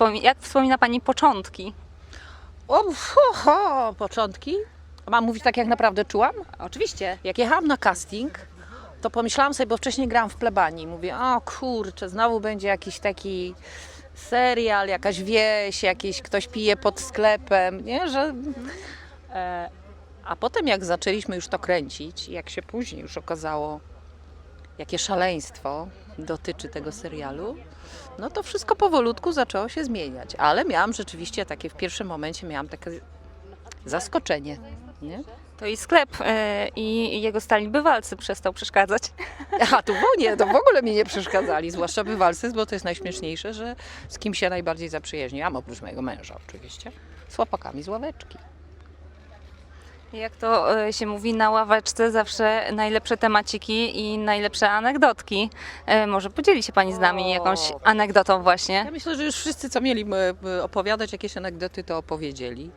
wspomi- jak wspomina Pani początki? O, ho, początki. Mam mówić tak, jak naprawdę czułam? Oczywiście. Jak jechałam na casting, to pomyślałam sobie, bo wcześniej grałam w plebanii. Mówię, o kurczę, znowu będzie jakiś taki serial, jakaś wieś, jakiś ktoś pije pod sklepem, nie? Że... E, a potem jak zaczęliśmy już to kręcić, jak się później już okazało, jakie szaleństwo dotyczy tego serialu, no to wszystko powolutku zaczęło się zmieniać. Ale miałam rzeczywiście takie, w pierwszym momencie miałam takie zaskoczenie, nie? To i sklep e, i jego stali bywalcy przestał przeszkadzać. A tu w nie, to w ogóle mi nie przeszkadzali, zwłaszcza bywalcy, bo to jest najśmieszniejsze, że z kim się najbardziej zaprzyjaźniłam, oprócz mojego męża oczywiście, z chłopakami z ławeczki. Jak to e, się mówi, na ławeczce zawsze najlepsze temaciki i najlepsze anegdotki. E, Może podzieli się Pani z nami jakąś anegdotą właśnie? Ja myślę, że już wszyscy, co mieli opowiadać jakieś anegdoty, to opowiedzieli.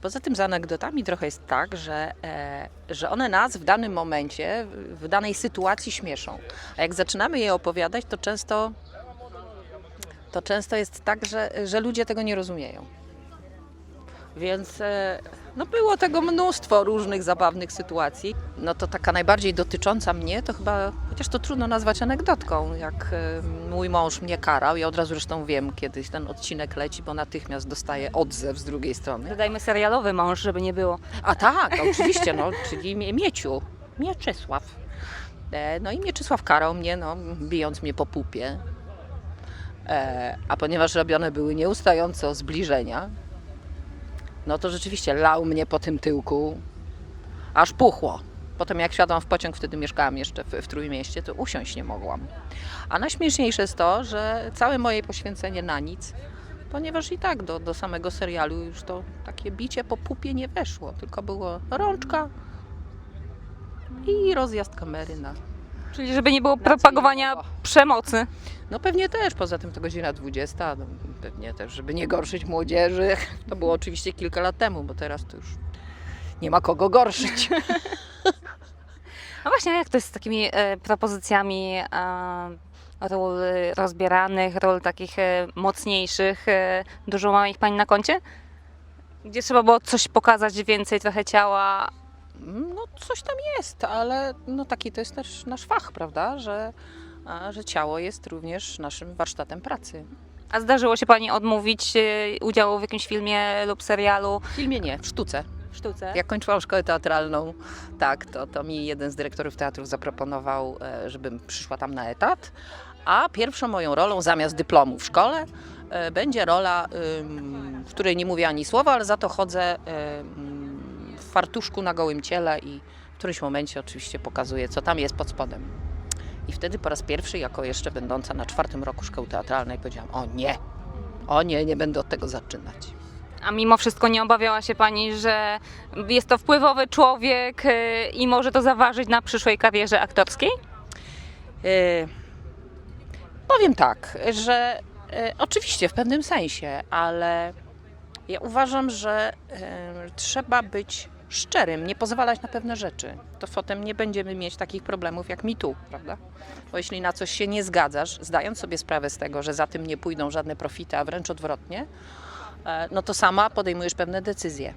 Poza tym z anegdotami trochę jest tak, że, e, że one nas w danym momencie, w w danej sytuacji śmieszą. A jak zaczynamy je opowiadać, to często, to często jest tak, że, że ludzie tego nie rozumieją. Więc e, no było tego mnóstwo różnych zabawnych sytuacji. No to taka najbardziej dotycząca mnie, to chyba, chociaż to trudno nazwać anegdotką, jak e, mój mąż mnie karał. Ja od razu zresztą wiem, kiedyś ten odcinek leci, bo natychmiast dostaję odzew z drugiej strony. Dodajmy serialowy mąż, żeby nie było. A tak, oczywiście, no, czyli Mie- Mieciu, Mieczysław. E, No i Mieczysław karał mnie, no, bijąc mnie po pupie. A ponieważ robione były nieustająco zbliżenia, no to rzeczywiście lał mnie po tym tyłku, aż puchło. Potem jak siadłam w pociąg, wtedy mieszkałam jeszcze w, w Trójmieście, to usiąść nie mogłam. A najśmieszniejsze jest to, że całe moje poświęcenie na nic, ponieważ i tak do, do samego serialu już to takie bicie po pupie nie weszło, tylko było rączka i rozjazd kamery na... Czyli żeby nie było propagowania przemocy. No pewnie też, poza tym to godzina 20, no, pewnie też, żeby nie gorszyć młodzieży. To było oczywiście kilka lat temu, bo teraz to już nie ma kogo gorszyć. A właśnie, a jak to jest z takimi e, propozycjami e, ról rozbieranych, ról takich e, mocniejszych? E, dużo ma ich Pani na koncie? Gdzie trzeba było coś pokazać więcej, trochę ciała. No coś tam jest, ale no taki to jest też nasz fach, prawda, że, a, że ciało jest również naszym warsztatem pracy. A zdarzyło się Pani odmówić e, udziału w jakimś filmie lub serialu? W filmie nie, w sztuce. W sztuce? Jak kończyłam szkołę teatralną, tak, to, to mi jeden z dyrektorów teatrów zaproponował, e, żebym przyszła tam na etat. A pierwszą moją rolą zamiast dyplomu w szkole e, będzie rola, ym, w której nie mówię ani słowa, ale za to chodzę ym, w fartuszku na gołym ciele i w którymś momencie oczywiście pokazuję, co tam jest pod spodem. I wtedy po raz pierwszy, jako jeszcze będąca na czwartym roku szkoły teatralnej, powiedziałam: O nie, o nie, nie będę od tego zaczynać. A mimo wszystko nie obawiała się Pani, że jest to wpływowy człowiek e, i może to zaważyć na przyszłej karierze aktorskiej? E, Powiem tak, że e, oczywiście w pewnym sensie, ale ja uważam, że trzeba być szczerym, nie pozwalać na pewne rzeczy. To potem nie będziemy mieć takich problemów jak mi tu, prawda? Bo jeśli na coś się nie zgadzasz, zdając sobie sprawę z tego, że za tym nie pójdą żadne profity, a wręcz odwrotnie, e, no to sama podejmujesz pewne decyzje.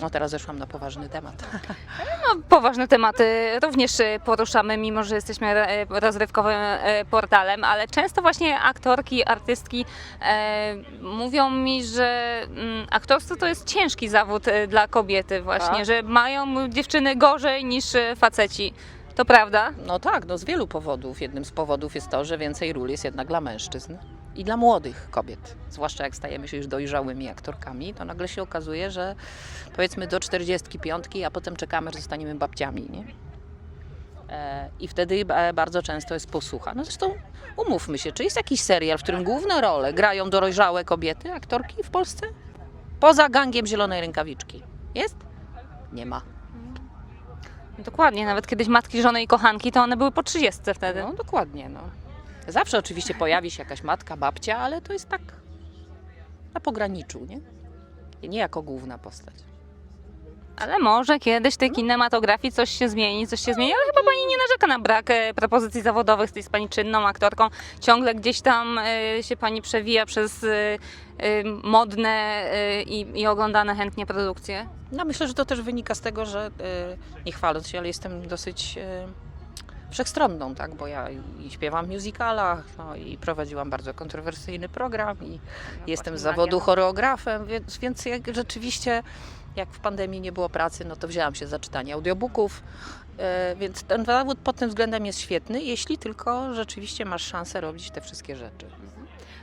No teraz zeszłam na poważny temat. No, poważne tematy również e, poruszamy, mimo że jesteśmy e, rozrywkowym e, portalem, ale często właśnie aktorki, artystki e, mówią mi, że mm, aktorstwo to jest ciężki zawód e, dla kobiety właśnie, Tak. że mają dziewczyny gorzej niż e, faceci. To prawda? No tak, no z wielu powodów. Jednym z powodów jest to, że więcej ról jest jednak dla mężczyzn i dla młodych kobiet. Zwłaszcza jak stajemy się już dojrzałymi aktorkami, to nagle się okazuje, że powiedzmy do 45, a potem czekamy, że zostaniemy babciami, nie? E, I wtedy ba- bardzo często jest posłucha. No zresztą umówmy się, czy jest jakiś serial, w którym główne role grają dojrzałe kobiety, aktorki w Polsce? Poza gangiem zielonej rękawiczki. Jest? Nie ma. Dokładnie, nawet kiedyś matki, żony i kochanki, to one były po 30 wtedy. No dokładnie, no. Zawsze oczywiście pojawi się jakaś matka, babcia, ale to jest tak na pograniczu, nie? Nie jako główna postać. Ale może kiedyś w tej kinematografii coś się zmieni, coś się zmieni, ale chyba pani nie narzeka na brak e, propozycji zawodowych, jest pani czynną aktorką, ciągle gdzieś tam e, się pani przewija przez e, e, modne e, i, i oglądane chętnie produkcje. No myślę, że to też wynika z tego, że e, nie chwaląc się, ale jestem dosyć e, wszechstronną, tak? Bo ja i śpiewam w musicalach, no i prowadziłam bardzo kontrowersyjny program i jestem z zawodu choreografem, więc, więc jak rzeczywiście jak w pandemii nie było pracy, no to wzięłam się za czytanie audiobooków. E, Więc ten zawód pod tym względem jest świetny, jeśli tylko rzeczywiście masz szansę robić te wszystkie rzeczy.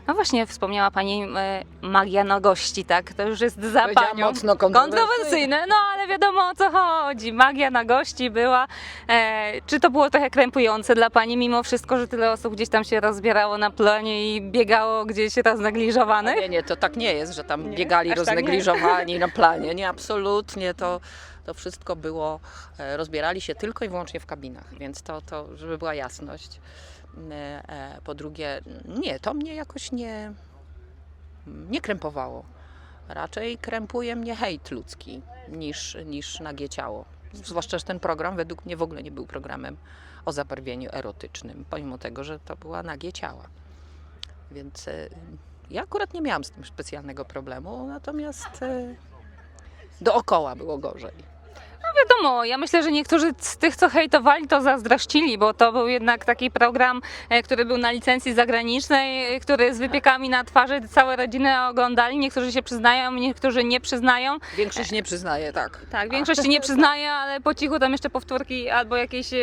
No właśnie, wspomniała pani e, magia nogości, tak? To już jest za Powiedziałam panią. mocno Kontrowersyjne, no ale wiadomo o co chodzi. Magia na gości była. E, czy to było trochę krępujące dla pani mimo wszystko, że tyle osób gdzieś tam się rozbierało na planie i biegało gdzieś roznegliżowanych? Nie, nie, to tak nie jest, że tam Nie? biegali Aż tak nie? roznegliżowani na planie. Nie, absolutnie. To, to wszystko było, e, rozbierali się tylko i wyłącznie w kabinach, więc to, to żeby była jasność. E, e, Po drugie, nie, to mnie jakoś nie, nie krępowało. Raczej krępuje mnie hejt ludzki niż, niż nagie ciało. Zwłaszcza, że ten program według mnie w ogóle nie był programem o zabarwieniu erotycznym, pomimo tego, że to była nagie ciała. Więc e, ja akurat nie miałam z tym specjalnego problemu, natomiast dookoła było gorzej. No wiadomo, ja myślę, że niektórzy z tych, co hejtowali, to zazdrościli, bo to był jednak taki program, e, który był na licencji zagranicznej, e, który z wypiekami na twarzy całe rodziny oglądali. Niektórzy się przyznają, niektórzy nie przyznają. Większość nie przyznaje, tak. Tak, większość nie przyznaje, ale po cichu tam jeszcze powtórki albo jakieś e,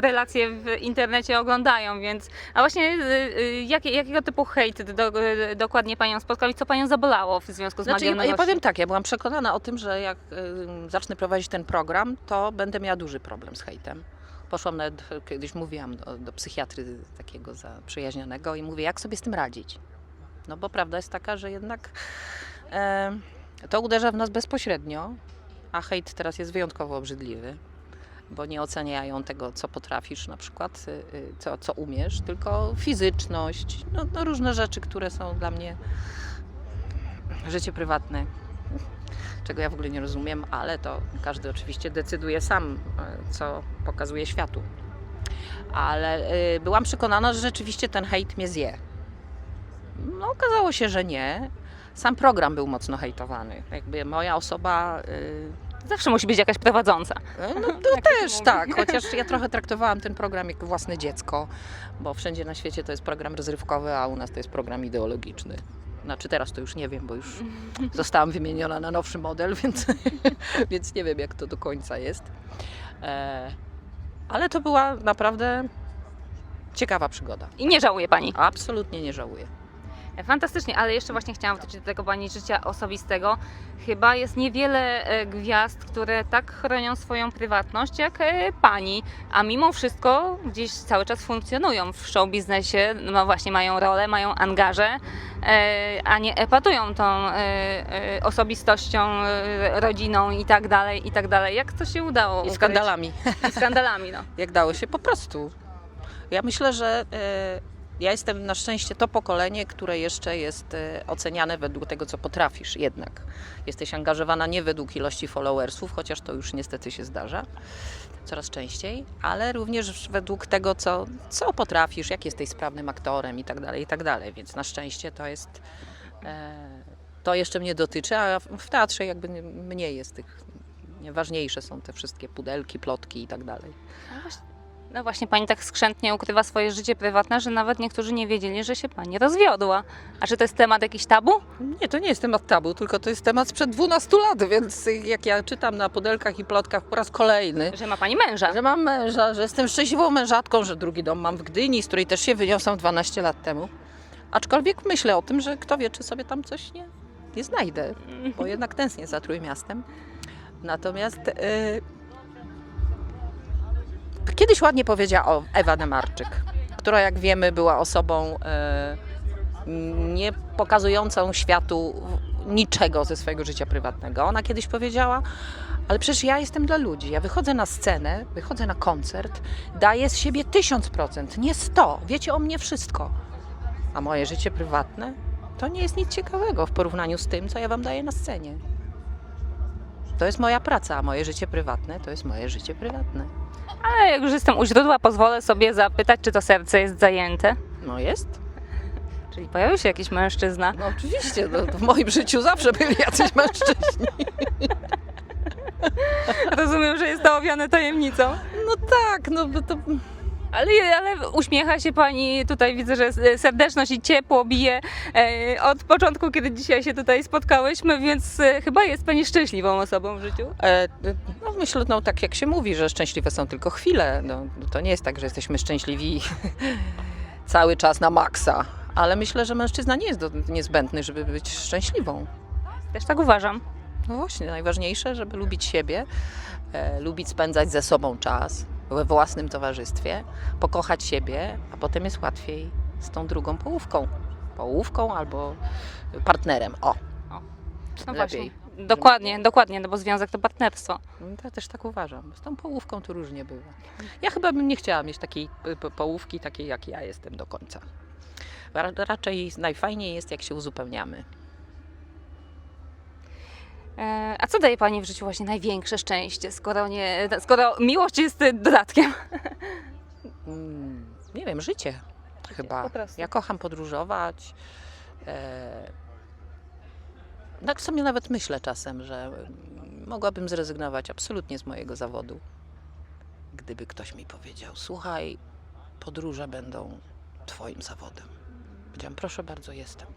relacje w internecie oglądają, więc... A właśnie jakie, jakiego typu hejt do, dokładnie Panią spotkał i co Panią zabolało w związku z Znaczy, magią ja, ja powiem tak, ja byłam przekonana o tym, że jak y, zacznę prowadzić ten program, to będę miała duży problem z hejtem. Poszłam nawet, kiedyś mówiłam do, do psychiatry takiego zaprzyjaźnionego i mówię, jak sobie z tym radzić. No bo prawda jest taka, że jednak e, to uderza w nas bezpośrednio, a hejt teraz jest wyjątkowo obrzydliwy, bo nie oceniają tego, co potrafisz na przykład, y, y, co, co umiesz, tylko fizyczność, no, no różne rzeczy, które są dla mnie życie prywatne, czego ja w ogóle nie rozumiem, ale to każdy oczywiście decyduje sam, e, co pokazuje światu. Ale y, byłam przekonana, że rzeczywiście ten hejt mnie zje. No, okazało się, że nie. Sam program był mocno hejtowany. Jakby moja osoba. y, Zawsze musi być jakaś prowadząca. e, No to Jak się też tak, chociaż ja trochę traktowałam ten program jak własne dziecko, bo wszędzie na świecie to jest program rozrywkowy, a u nas to jest program ideologiczny. Znaczy teraz to już nie wiem, bo już zostałam wymieniona na nowszy model, więc, więc nie wiem jak to do końca jest. E, ale to była naprawdę ciekawa przygoda. I nie żałuje Pani. Absolutnie nie żałuję. Fantastycznie, ale jeszcze właśnie chciałam wrócić do tego Pani życia osobistego. Chyba jest niewiele e, gwiazd, które tak chronią swoją prywatność jak e, Pani, a mimo wszystko gdzieś cały czas funkcjonują w show biznesie, no właśnie mają rolę, mają angaże, e, a nie epatują tą e, e, osobistością, e, rodziną i tak dalej, i tak dalej. Jak to się udało? I ukryć? skandalami. I skandalami, no. jak dało się po prostu. Ja myślę, że e, ja jestem na szczęście to pokolenie, które jeszcze jest e, oceniane według tego, co potrafisz jednak. Jesteś angażowana nie według ilości followersów, chociaż to już niestety się zdarza coraz częściej, ale również według tego, co, co potrafisz, jak jesteś sprawnym aktorem i tak dalej, i tak dalej. Więc na szczęście to jest, e, to jeszcze mnie dotyczy, a w- teatrze jakby nie- mniej jest tych, ważniejsze są te wszystkie pudelki, plotki i tak dalej. No właśnie, pani tak skrzętnie ukrywa swoje życie prywatne, że nawet niektórzy nie wiedzieli, że się pani rozwiodła. A czy to jest temat jakiś tabu? Nie, to nie jest temat tabu, tylko to jest temat sprzed 12 lat, więc jak ja czytam na pudelkach i plotkach po raz kolejny, Że ma pani męża. że mam męża, że jestem szczęśliwą mężatką, że drugi dom mam w Gdyni, z której też się wyniosłam 12 lat temu. Aczkolwiek myślę o tym, że kto wie, czy sobie tam coś nie, nie znajdę, bo jednak tęsknię za Trójmiastem. Natomiast y, kiedyś ładnie powiedziała o Ewa Demarczyk, która jak wiemy była osobą y, nie pokazującą światu niczego ze swojego życia prywatnego. Ona kiedyś powiedziała, ale przecież ja jestem dla ludzi. Ja wychodzę na scenę, wychodzę na koncert, daję z siebie tysiąc procent, nie sto. Wiecie o mnie wszystko. A moje życie prywatne to nie jest nic ciekawego w porównaniu z tym, co ja wam daję na scenie. To jest moja praca, a moje życie prywatne to jest moje życie prywatne. Ale jak już jestem u źródła, pozwolę sobie zapytać, czy to serce jest zajęte. No jest. Czyli pojawił się jakiś mężczyzna. No oczywiście, no, w moim życiu zawsze byli jacyś mężczyźni. Rozumiem, że jest to owiane tajemnicą. No tak, no bo to... Ale, ale uśmiecha się pani, tutaj widzę, że serdeczność i ciepło bije e, od początku, kiedy dzisiaj się tutaj spotkałyśmy, więc e, chyba jest pani szczęśliwą osobą w życiu. E, no myślę, no tak jak się mówi, że szczęśliwe są tylko chwile. No, to nie jest tak, że jesteśmy szczęśliwi cały czas na maksa. Ale myślę, że mężczyzna nie jest do, niezbędny, żeby być szczęśliwą. Też tak uważam. No właśnie, najważniejsze, żeby lubić siebie, e, lubić spędzać ze sobą czas we własnym towarzystwie, pokochać siebie, a potem jest łatwiej z tą drugą połówką. Połówką albo partnerem. O, No Lepiej. właśnie. Dokładnie, dokładnie, no bo związek to partnerstwo. No, Ja też tak uważam. Z tą połówką to różnie bywa. Ja chyba bym nie chciała mieć takiej połówki, takiej jak ja jestem do końca. Ra- Raczej najfajniej jest, jak się uzupełniamy. E, a co daje pani w życiu właśnie największe szczęście, skoro, nie, skoro miłość jest dodatkiem? Mm, nie wiem, życie chyba. po prostu. Ja kocham podróżować. Tak sobie nawet myślę czasem, że mm, mogłabym zrezygnować absolutnie z mojego zawodu. Gdyby ktoś mi powiedział, słuchaj, podróże będą twoim zawodem. Powiedziałam, proszę bardzo, jestem.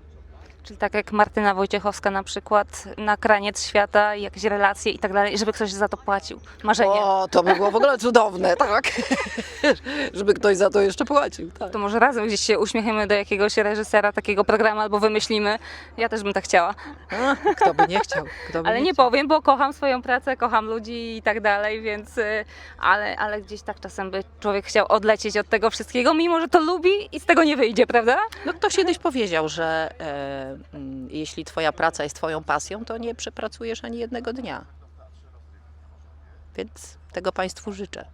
Czyli tak jak Martyna Wojciechowska na przykład, na kraniec świata, jakieś relacje i tak dalej, żeby ktoś za to płacił. Marzenie. O, to by było w ogóle cudowne, tak? Żeby ktoś za to jeszcze płacił, tak. To może razem gdzieś się uśmiechniemy do jakiegoś reżysera takiego programu albo wymyślimy. Ja też bym tak chciała. A, kto by nie chciał? Kto by Ale nie chciał? powiem, bo kocham swoją pracę, kocham ludzi i tak dalej, więc y, ale, ale gdzieś tak czasem by człowiek chciał odlecieć od tego wszystkiego, mimo że to lubi i z tego nie wyjdzie, prawda? No ktoś kiedyś powiedział, że e, jeśli twoja praca jest twoją pasją, to nie przepracujesz ani jednego dnia. Więc tego Państwu życzę.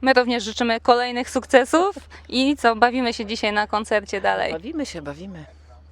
My również życzymy kolejnych sukcesów i co, bawimy się dzisiaj na koncercie dalej. Bawimy się, bawimy.